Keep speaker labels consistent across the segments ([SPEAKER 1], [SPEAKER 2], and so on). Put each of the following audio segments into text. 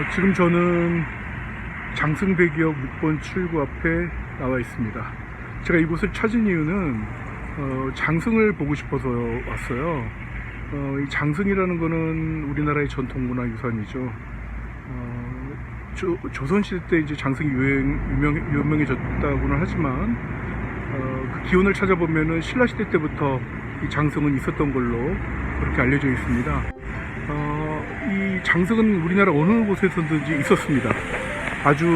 [SPEAKER 1] 어, 지금 저는 장승대기역 6번 출구 앞에 나와 있습니다. 제가 이곳을 찾은 이유는 어, 장승을 보고 싶어서 왔어요. 어, 이 장승이라는 거는 우리나라의 전통문화 유산이죠. 어, 조, 조선시대 때 이제 장승이 유행, 유명, 유명해졌다고는 하지만 어, 그 기원을 찾아보면은 신라시대 때부터 이 장승은 있었던 걸로 그렇게 알려져 있습니다. 어, 이 장승은 우리나라 어느 곳에서든지 있었습니다. 아주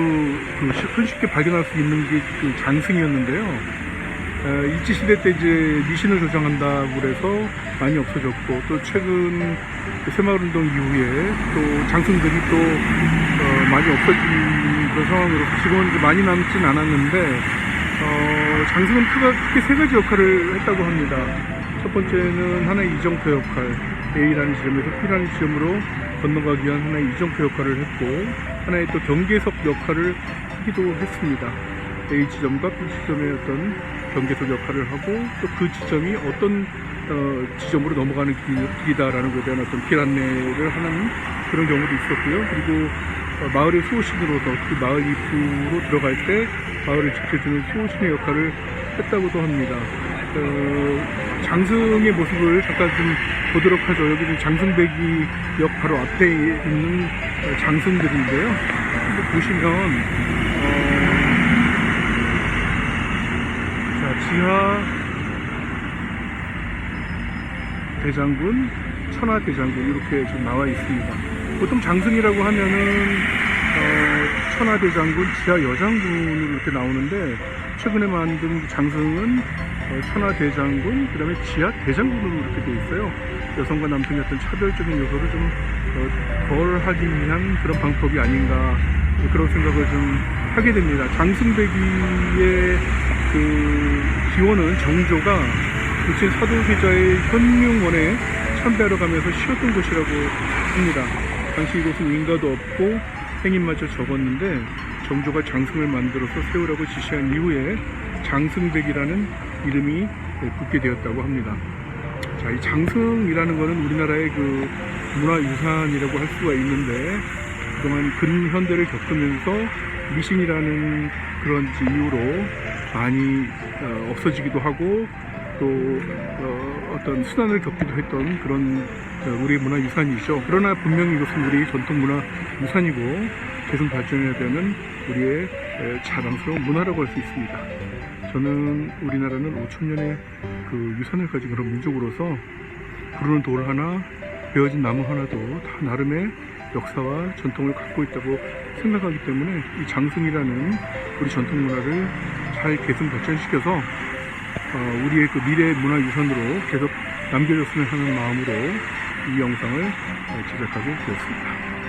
[SPEAKER 1] 그 쉬- 손쉽게 발견할 수 있는 게 그 장승이었는데요. 어, 일제 시대 때 이제 미신을 조장한다고 그래서 많이 없어졌고 또 최근 그 새마을운동 이후에 또 장승들이 또 어, 많이 없어진 그런 상황으로 지금은 이제 많이 남진 않았는데 어, 장승은 크게 세 가지 역할을 했다고 합니다. 첫 번째는 하나의 이정표 역할, A라는 지점에서 B라는 지점으로 건너가기 위한 하나의 이정표 역할을 했고, 하나의 또 경계석 역할을 하기도 했습니다. A 지점과 B 지점의 어떤 경계석 역할을 하고, 또 그 지점이 어떤 어, 지점으로 넘어가는 길, 길이다라는 것에 대한 어떤 길 안내를 하는 그런 경우도 있었고요. 그리고 어, 마을의 수호신으로서 그 마을 입구로 들어갈 때 마을을 지켜주는 수호신의 역할을 했다고도 합니다. 어, 장승의 모습을 잠깐 좀 보도록 하죠. 여기 는 장승배기 역 바로 앞에 있는 어, 장승들인데요. 보시면 어, 자 지하 대장군, 천하 대장군 이렇게 지금 나와 있습니다. 보통 장승이라고 하면은 어, 천하 대장군, 지하 여장군으로 이렇게 나오는데 최근에 만든 장승은 어, 천하 대장군, 그 다음에 지하 대장군으로 이렇게 돼 있어요. 여성과 남성의 어떤 차별적인 요소를 좀 어, 덜하기 위한 그런 방법이 아닌가 그런 생각을 좀 하게 됩니다. 장승배기의 그 기원은 정조가 부친 사도세자의 현명원에 참배하러 가면서 쉬었던 곳이라고 합니다. 당시 이곳은 인가도 없고 행인마저 적었는데 정조가 장승을 만들어서 세우라고 지시한 이후에 장승백이라는 이름이 붙게 되었다고 합니다. 자, 이 장승이라는 것은 우리나라의 그 문화유산이라고 할 수가 있는데 그동안 근현대를 겪으면서 미신이라는 그런 이유로 많이 어, 없어지기도 하고 또 어, 떤 순환을 겪기도 했던 그런 어, 우리 문화 유산이죠. 그러나 분명히 이것은 우리 전통 문화 유산이고 계속 발전해야 되는 우리의 에, 자랑스러운 문화라고 할 수 있습니다. 저는 우리나라는 5천 년의 그 유산을 가진 그런 민족으로서 부르는 돌 하나, 베어진 나무 하나도 다 나름의 역사와 전통을 갖고 있다고 생각하기 때문에 이 장승이라는 우리 전통 문화를 잘 계승 발전시켜서 어, 우리의 그 미래 문화 유산으로 계속 남겨줬으면 하는 마음으로 이 영상을 어, 제작하게 되었습니다.